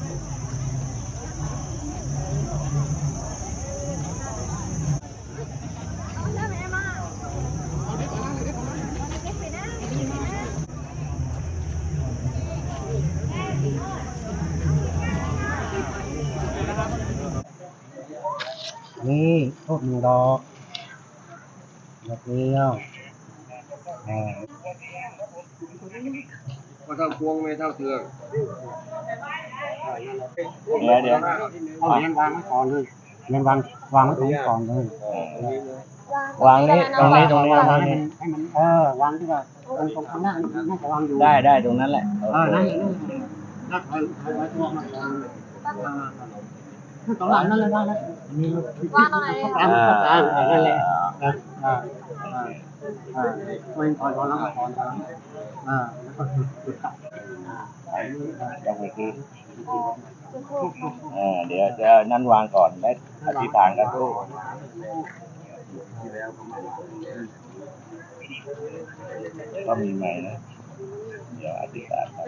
นี่ทูบหนึ่งดอกดอกเดียวอ่าก็เท่าพวงไม่เท่าเทือง เดี๋ยวเดี๋ยวเอาเงินวางไว้ก่อนเลยเงินวางวางไว้ตรงนี้ก่อนเลย วางนี่ตรงนี้ตรงนี้ตรงนี้ให้มันเออวางที่ว่าตรงตรงข้างหน้าน่าจะวางอยู่ได้ได้ตรงนั้นแหละเออนั่นนั่นนั่นเอาไว้ตัวมันตรงหลังนั่นเลยได้แล้วมีวางตรงไหนตามตามนั่นแหละอ่าอ่าอ่าอ่าไม่อพอแล้วพอแล้วอ่าแล้วก็จุดจุดตัดอ่ายังไม่คือ เออเดี๋ยวจะนั่นวางก่อนแล้อธิษฐานกันทูกก็มีไหมนะ เดี๋ยวอธิษฐานกัน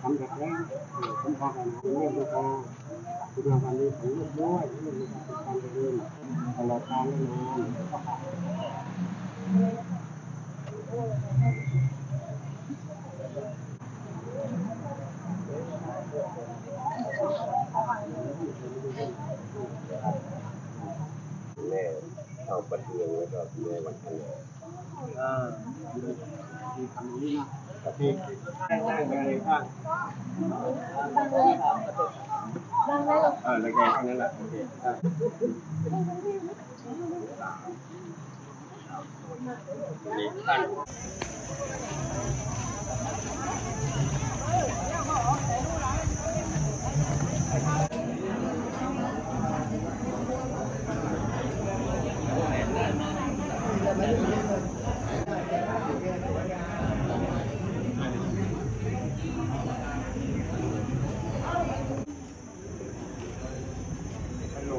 ทำแบบนี้ผมพากันเรื่องดูพอคุณงานนี้ของลูกด้วยเรื่องการเดินตลอดการเลยนะ เข้าประเทืองแล้วก็แม่วันทันเออมีคำนี้นะประเทศได้ได้เลยว่าเออแล้วแกแค่นั้นแหละโอเคนี่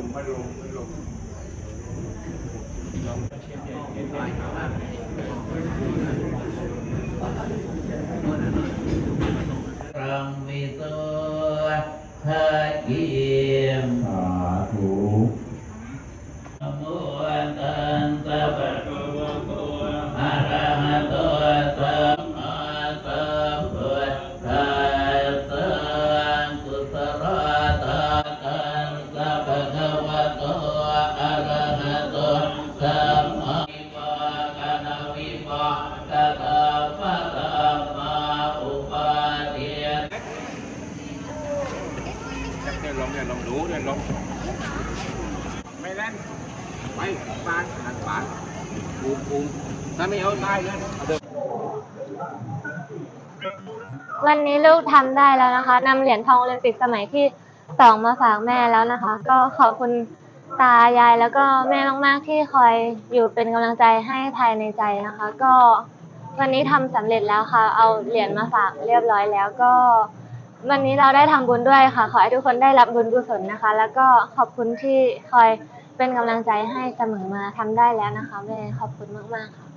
ตั้งรั จับเดินลมเนี่ยลมรู้เดินลมไม่เล่นไปปานหันปานปูมปูมถ้าไม่เอาตายเลยเอาเดินวันนี้ลูกทำได้แล้วนะคะนำเหรียญทองโอลิมปิกสมัยที่สองมาฝากแม่แล้วนะคะ ก็ขอบคุณตายายแล้วก็แม่มาก ๆ ที่คอยอยู่เป็นกำลังใจให้ภายในใจนะคะ ก็วันนี้ทำสำเร็จแล้วค่ะ เอาเหรียญมาฝากเรียบร้อยแล้วก็ วันนี้เราได้ทำบุญด้วยค่ะ ขอให้ทุกคนได้รับบุญกุศลนะคะ แล้วก็ขอบคุณที่คอยเป็นกำลังใจให้เสมอมาทำได้แล้วนะคะแม่ขอบคุณมากๆค่ะ